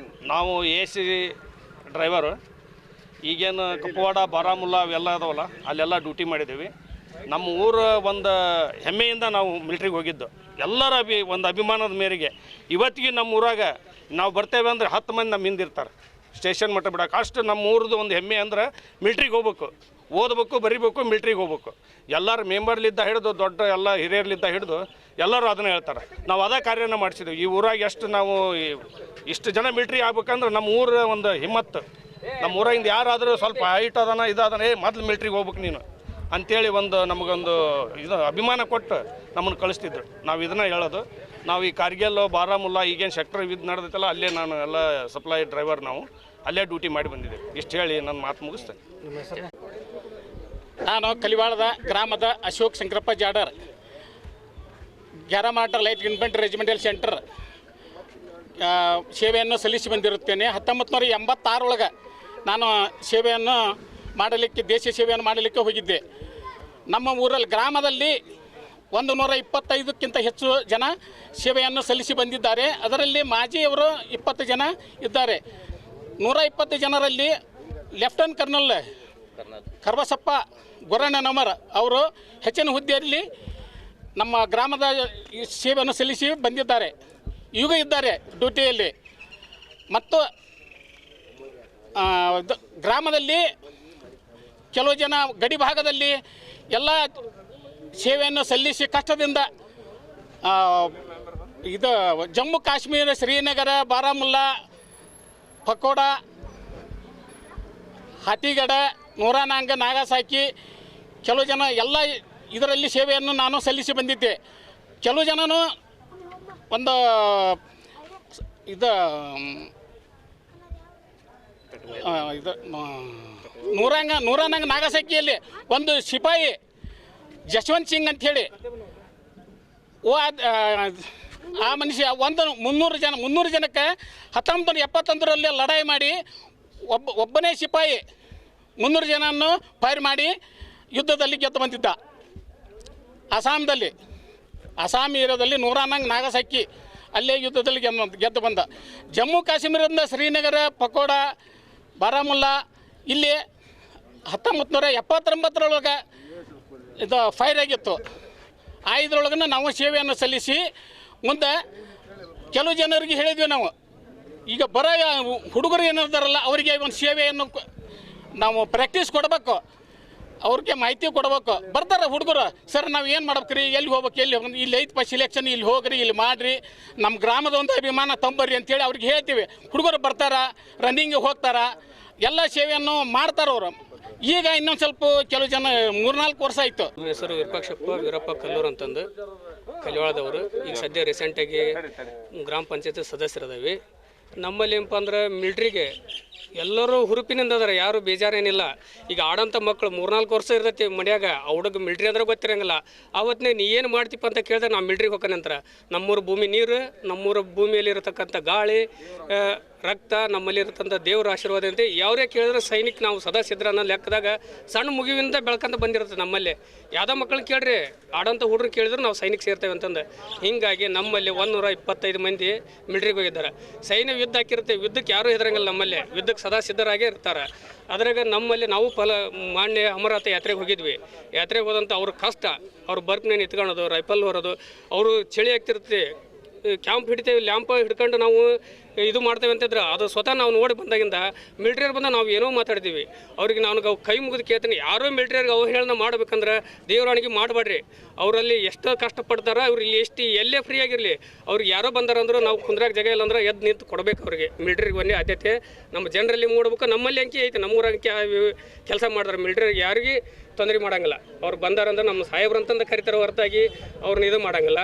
ನೀವು? ನಾವು A C driver ಈಗೇನು ಕುಪ್ಪವಾಡ, ಬಾರಾಮುಲ್ಲಾ ಅವೆಲ್ಲ ಅದಾವಲ್ಲ, ಅಲ್ಲೆಲ್ಲ ಡ್ಯೂಟಿ ಮಾಡಿದ್ದೀವಿ. ನಮ್ಮ ಊರ ಒಂದು ಹೆಮ್ಮೆಯಿಂದ ನಾವು ಮಿಲ್ಟ್ರಿಗೆ ಹೋಗಿದ್ದು. ಎಲ್ಲರ ಅಭಿ, ಒಂದು ಅಭಿಮಾನದ ಮೇರೆಗೆ. ಇವತ್ತಿಗೆ ನಮ್ಮ ಊರಾಗ ನಾವು ಬರ್ತೇವೆ ಅಂದರೆ ಹತ್ತು ಮಂದಿ ನಮ್ಮ ಹಿಂದಿರ್ತಾರೆ ಸ್ಟೇಷನ್ ಮಟ್ಟ ಬಿಡೋಕೆ ಅಷ್ಟು ನಮ್ಮ ಊರದ್ದು ಒಂದು ಹೆಮ್ಮೆ ಅಂದ್ರೆ ಮಿಲ್ಟ್ರಿಗೆ ಹೋಗ್ಬೇಕು. ಓದಬೇಕು, ಬರಿಬೇಕು ಮಿಲ್ಟ್ರಿಗೆ ಹೋಗ್ಬೇಕು. ಎಲ್ಲರ ಮೆಂಬರ್ಲಿದ್ದ ಹಿಡಿದು, ದೊಡ್ಡ ಎಲ್ಲ ಹಿರಿಯರ್ಲಿದ್ದ ಹಿಡಿದು ಎಲ್ಲರೂ ಅದನ್ನ ಹೇಳ್ತಾರೆ. ನಾವು ಅದೇ ಕಾರ್ಯನ ಮಾಡಿಸಿದ್ವಿ. ಈ ಊರಾಗ ಎಷ್ಟು ನಾವು ಇಷ್ಟು ಜನ ಮಿಲ್ಟ್ರಿ ಆಗ್ಬೇಕಂದ್ರೆ ನಮ್ಮ ಊರ ಒಂದು ಹಿಮ್ಮತ್ತು ನಮ್ಮ ಊರಾಗಿಂದ ಯಾರಾದರೂ ಸ್ವಲ್ಪ ಹೈಟ್ ಅದನ ಇದಾದನ, ಏ, ಮೊದ್ಲು ಮಿಲ್ಟ್ರಿಗೆ ಹೋಗ್ಬೇಕು ನೀನು. ಅಂತೇಳಿ ಒಂದು ನಮಗೊಂದು ಇದು ಅಭಿಮಾನ ಕೊಟ್ಟು ನಮ್ಮನ್ನು ಕಳಿಸ್ತಿದ್ರು. ನಾವು ಇದನ್ನ ಹೇಳೋದು. ನಾವು ಈ ಕಾರ್ಗಿಲ್, ಬಾರಾಮುಲ್ಲಾ ಈಗೇನು ಸೆಕ್ಟರ್ ಇದು ನಡೆದೈತಲ್ಲ, ಅಲ್ಲೇ ನಾನು ಎಲ್ಲ ಸಪ್ಲೈ ಡ್ರೈವರ್ ನಾವು. ಅಲ್ಲೇ ಡ್ಯೂಟಿ ಮಾಡಿ ಬಂದಿದ್ದೆ ಇಷ್ಟು ಹೇಳಿ ನನ್ನ ಮಾತು ಮುಗಿಸ್ತೇನೆ. ನಾನು ಕಲಿವಾಳದ ಗ್ರಾಮದ ಅಶೋಕ್ ಶಂಕರಪ್ಪ ಜಾಡರ್. ಗ್ಯಾರಮಾಟ ಲೈಟ್ ಇನ್ಫೆಂಟ್ರಿ ರೆಜಿಮೆಂಟಲ್ ಸೆಂಟರ್ ಸೇವೆಯನ್ನು ಸಲ್ಲಿಸಿ ಬಂದಿರುತ್ತೇನೆ. ಹತ್ತೊಂಬತ್ತು ನೂರ ಎಂಬತ್ತಾರೊಳಗೆ ನಾನು ಸೇವೆಯನ್ನು ಮಾಡಲಿಕ್ಕೆ ದೇಶ ಸೇವೆಯನ್ನು ಮಾಡಲಿಕ್ಕೆ ಹೋಗಿದ್ದೆ. ನಮ್ಮ ಊರಲ್ಲಿ, ಗ್ರಾಮದಲ್ಲಿ ಒಂದು ನೂರ ಇಪ್ಪತ್ತೈದಕ್ಕಿಂತ ಹೆಚ್ಚು ಜನ ಸೇವೆಯನ್ನು ಸಲ್ಲಿಸಿ ಬಂದಿದ್ದಾರೆ. ಅದರಲ್ಲಿ ಮಾಜಿಯವರು ಇಪ್ಪತ್ತು ಜನ ಇದ್ದಾರೆ. ನೂರ ಇಪ್ಪತ್ತು ಜನರಲ್ಲಿ ಲೆಫ್ಟನ್ ಕರ್ನಲ್ ಕರ್ಬಸಪ್ಪ ಗೊರಣ್ಣನವರ್ ಅವರು ಹೆಚ್ಚಿನ ಹುದ್ದೆಯಲ್ಲಿ ನಮ್ಮ ಗ್ರಾಮದ ಸೇವೆಯನ್ನು ಸಲ್ಲಿಸಿ ಬಂದಿದ್ದಾರೆ. ಈಗ ಇದ್ದಾರೆ ಡ್ಯೂಟಿಯಲ್ಲಿ. ಮತ್ತು ಗ್ರಾಮದಲ್ಲಿ ಕೆಲವು ಜನ ಗಡಿ ಭಾಗದಲ್ಲಿ ಎಲ್ಲ ಸೇವೆಯನ್ನು ಸಲ್ಲಿಸಿ ಕಷ್ಟದಿಂದ ಇದು ಜಮ್ಮು ಕಾಶ್ಮೀರ, ಶ್ರೀನಗರ, ಬಾರಾಮುಲ್ಲಾ, ಪಕೋಡ, ಹತಿಗಡ, ನೂರಾನಾಂಗ, ನಾಗಸಾಕಿ, ಕೆಲವು ಜನ ಎಲ್ಲ ಇದರಲ್ಲಿ ಸೇವೆಯನ್ನು ನಾನು ಸಲ್ಲಿಸಿ ಬಂದಿದ್ದೆ. ಕೆಲವು ಜನನು ಒಂದು ಇದು ಇದು ನೂರಂಗ ನೂರಾಂಗ ನಾಗಸಕ್ಕಿಯಲ್ಲಿ ಒಂದು ಸಿಪಾಯಿ ಜಶವಂತ್ ಸಿಂಗ್ ಅಂಥೇಳಿ. ಓ ಆ, ಮನುಷ್ಯ ಒಂದು ಮುನ್ನೂರು ಜನ ಮುನ್ನೂರು ಜನಕ್ಕೆ ಹತ್ತೊಂಬತ್ತು ಎಪ್ಪತ್ತೊಂದರಲ್ಲಿ ಲಡಾಯಿ ಮಾಡಿ ಒಬ್ಬ ಒಬ್ಬನೇ ಸಿಪಾಯಿ ಮುನ್ನೂರು ಜನನ್ನು ಫೈರ್ ಮಾಡಿ ಯುದ್ಧದಲ್ಲಿ ಗೆದ್ದು ಬಂದಿದ್ದ. ಅಸ್ಸಾಂದಲ್ಲಿ ಅಸ್ಸಾಂ ಏರಿಯಾದಲ್ಲಿ ನೂರಾನಂಗ್ ನಾಗಸಕ್ಕಿ ಅಲ್ಲೇ ಯುದ್ಧದಲ್ಲಿ ಗೆದ್ದು ಗೆದ್ದು ಬಂದ. ಜಮ್ಮು ಕಾಶ್ಮೀರದಿಂದ ಶ್ರೀನಗರ, ಪಕೋಡ, ಬಾರಾಮುಲ್ಲಾ, ಇಲ್ಲಿ ಹತ್ತೊಂಬತ್ತು ನೂರ ಎಪ್ಪತ್ತೊಂಬತ್ತರೊಳಗೆ ಇದು ಫೈರ್ ಆಗಿತ್ತು. ಆ ಇದ್ರೊಳಗನ ನಾವು ಸೇವೆಯನ್ನು ಸಲ್ಲಿಸಿ, ಮುಂದೆ ಕೆಲವು ಜನರಿಗೆ ಹೇಳಿದ್ವಿ ನಾವು. ಈಗ ಬರ ಹುಡುಗರು ಏನಿರ್ತಾರಲ್ಲ ಅವರಿಗೆ ಒಂದು ಸೇವೆಯನ್ನು ನಾವು ಪ್ರಾಕ್ಟೀಸ್ ಕೊಡಬೇಕು. ಅವ್ರಿಗೆ ಮಾಹಿತಿ ಕೊಡ್ಬೇಕು. ಬರ್ತಾರೆ ಹುಡುಗರು, ಸರ್, ನಾವು ಏನು ಮಾಡ್ಬೇಕ್ರಿ? ಎಲ್ಲಿ ಹೋಗ್ಬೇಕು? ಎಲ್ಲಿ ಹೋಗ್ಬೇಕು? ಇಲ್ಲಿ ಐತಪ್ಪ ಸಿಲೆಕ್ಷನ್ ಇಲ್ಲಿ ಹೋಗ್ರಿ, ಇಲ್ಲಿ ಮಾಡಿರಿ. ನಮ್ಮ ಗ್ರಾಮದ ಒಂದು ಅಭಿಮಾನ ತಂಬರ್ರಿ ಅಂತೇಳಿ ಅವ್ರಿಗೆ ಹೇಳ್ತೀವಿ. ಹುಡುಗರು ಬರ್ತಾರ ರನ್ನಿಂಗಿಗೆ ಹೋಗ್ತಾರ, ಎಲ್ಲ ಸೇವೆಯನ್ನು ಮಾಡ್ತಾರೆ ಅವರು. ಈಗ ಇನ್ನೊಂದು ಸ್ವಲ್ಪ ಕೆಲವು ಜನ, ಮೂರ್ನಾಲ್ಕು ವರ್ಷ ಆಯಿತು. ಹೆಸರು ವಿರೂಪಾಕ್ಷಪ್ಪ ವೀರಪ್ಪ ಕಲ್ಲೂರು ಅಂತಂದು, ಕಲಿವಾಳದವರು. ಈಗ ಸದ್ಯ ರೀಸೆಂಟಾಗಿ ಗ್ರಾಮ ಪಂಚಾಯತ್ ಸದಸ್ಯರದವಿ. ನಮ್ಮಲ್ಲಿ ಏನಪ್ಪ ಅಂದ್ರೆ ಮಿಲ್ಟ್ರಿಗೆ ಎಲ್ಲರೂ ಹುರುಪಿನಿಂದ ಅದಾರ, ಯಾರು ಬೇಜಾರೇನಿಲ್ಲ. ಈಗ ಆಡಂಥ ಮಕ್ಕಳು ಮೂರ್ನಾಲ್ಕು ವರ್ಷ ಇರ್ತೈತಿ ಮನ್ಯಾಗ ಹುಡುಗ ಮಿಲ್ಟ್ರಿ ಅಂದ್ರೆ ಗೊತ್ತಿರಂಗಿಲ್ಲ. ಅವತ್ತಿನ ನೀ ಏನು ಮಾಡ್ತೀಪ್ಪ ಅಂತ ಕೇಳಿದ್ರೆ ನಾವು ಮಿಲ್ಟ್ರಿಗೆ ಹೋಗ್ಕನಂತರ ನಮ್ಮೂರ ಭೂಮಿ ನೀರು, ನಮ್ಮೂರ ಭೂಮಿಯಲ್ಲಿ ಇರತಕ್ಕಂಥ ಗಾಳಿ ರಕ್ತ, ನಮ್ಮಲ್ಲಿ ಇರತಕ್ಕಂಥ ದೇವರ ಆಶೀರ್ವಾದ ಅಂತ ಯಾವ್ದೇ ಕೇಳಿದ್ರೆ ಸೈನಿಕ ನಾವು ಸದಾ ಸಿದ್ರ ಅನ್ನೋ ಲೆಕ್ಕದಾಗ ಸಣ್ಣ ಮುಗಿವಿಂದ ಬೆಳ್ಕಂತ ಬಂದಿರುತ್ತೆ ನಮ್ಮಲ್ಲಿ. ಯಾವುದೋ ಮಕ್ಕಳನ್ನ ಕೇಳ್ರಿ ಆಡೋಂಥ ಹುಡ್ರು ಕೇಳಿದ್ರೆ ನಾವು ಸೈನಿಕ ಸೇರ್ತೇವೆ ಅಂತಂದು. ಹಿಂಗಾಗಿ ನಮ್ಮಲ್ಲಿ ಒಂದೂರ ಇಪ್ಪತ್ತೈದು ಮಂದಿ ಮಿಲ್ಟ್ರಿಗೆ ಹೋಗಿದ್ದಾರೆ. ಸೈನ್ಯ ಯುದ್ಧ ಹಾಕಿರ್ತೀವಿ ಯುದ್ಧಕ್ಕೆ ಯಾರೂ ಹೆದರಂಗಿಲ್ಲ ನಮ್ಮಲ್ಲಿ. ಯುದ್ಧಕ್ಕೆ ಸದಾ ಸಿದ್ಧರಾಗೇ ಇರ್ತಾರೆ. ಅದ್ರಾಗ ನಮ್ಮಲ್ಲಿ ನಾವು ಫಲ, ಮಾನ್ಯ ಅಮರಾಥ ಯಾತ್ರೆಗೆ ಹೋಗಿದ್ವಿ. ಯಾತ್ರೆಗೆ ಹೋದಂಥ ಅವ್ರ ಕಷ್ಟ, ಅವ್ರ ಬರ್ಪ್ನೇನು ಇತ್ಕೊಳೋದು ರೈಫಲ್ ಹೊರೋದು, ಅವರು ಚಳಿ ಆಗ್ತಿರುತ್ತೆ ಕ್ಯಾಂಪ್ ಹಿಡಿತೇವೆ, ಲ್ಯಾಂಪ್ ಹಿಡ್ಕೊಂಡು ನಾವು ಇದು ಮಾಡ್ತೇವೆ ಅಂತಿದ್ರೆ ಅದು ಸ್ವತಃ ನಾವು ನೋಡಿ ಬಂದಾಗಿಂದ ಮಿಲ್ಟ್ರಿಯರ್ ಬಂದ ನಾವು ಏನೋ ಮಾತಾಡ್ತೀವಿ. ಅವ್ರಿಗೆ ನಾನು ಕೈ ಮುಗಿದು ಕೇಳ್ತೀನಿ, ಯಾರೋ ಮಿಲ್ಟ್ರಿಯರ್ಗೆ ಅವಹೇಳನ ಮಾಡ್ಬೇಕಂದ್ರೆ ದೇವರಾಣಿಗೆ ಮಾಡಬೇಡ್ರಿ. ಅವರಲ್ಲಿ ಎಷ್ಟು ಕಷ್ಟಪಡ್ತಾರ ಅವ್ರು ಇಲ್ಲಿ ಎಷ್ಟು, ಎಲ್ಲೇ ಫ್ರೀ ಆಗಿರಲಿ, ಅವ್ರಿಗೆ ಯಾರೋ ಬಂದಾರ ಅಂದ್ರೆ ನಾವು ಕುಂದ್ರಾಗ ಜಾಗ ಇಲ್ಲ ಅಂದ್ರೆ ಎದ್ದು ನಿಂತು ಕೊಡ್ಬೇಕು ಅವ್ರಿಗೆ. ಮಿಲ್ಟ್ರಿಗೆ ಒಂದೇ ಆದ್ಯತೆ. ನಮ್ಮ ಜನರಲ್ಲಿ ಮೂಡ್ಬೇಕು, ನಮ್ಮಲ್ಲಿ ಅಂಕಿ ಐತೆ, ನಮ್ಮ ನಮ್ಮೂರಾಗ ಕೆಲಸ ಮಾಡ್ತಾರೆ ಮಿಲ್ಟ್ರಿಗೆ ಯಾರಿಗೆ ತೊಂದರೆ ಮಾಡಂಗಿಲ್ಲ. ಅವ್ರು ಬಂದಾರಂದ್ರೆ ನಮ್ಮ ಸಾಹೇಬ್ರಂತಂದು ಕರಿತಾರೆ ಹೊರತಾಗಿ ಅವ್ರನ್ನ ಇದು ಮಾಡಂಗಿಲ್ಲ.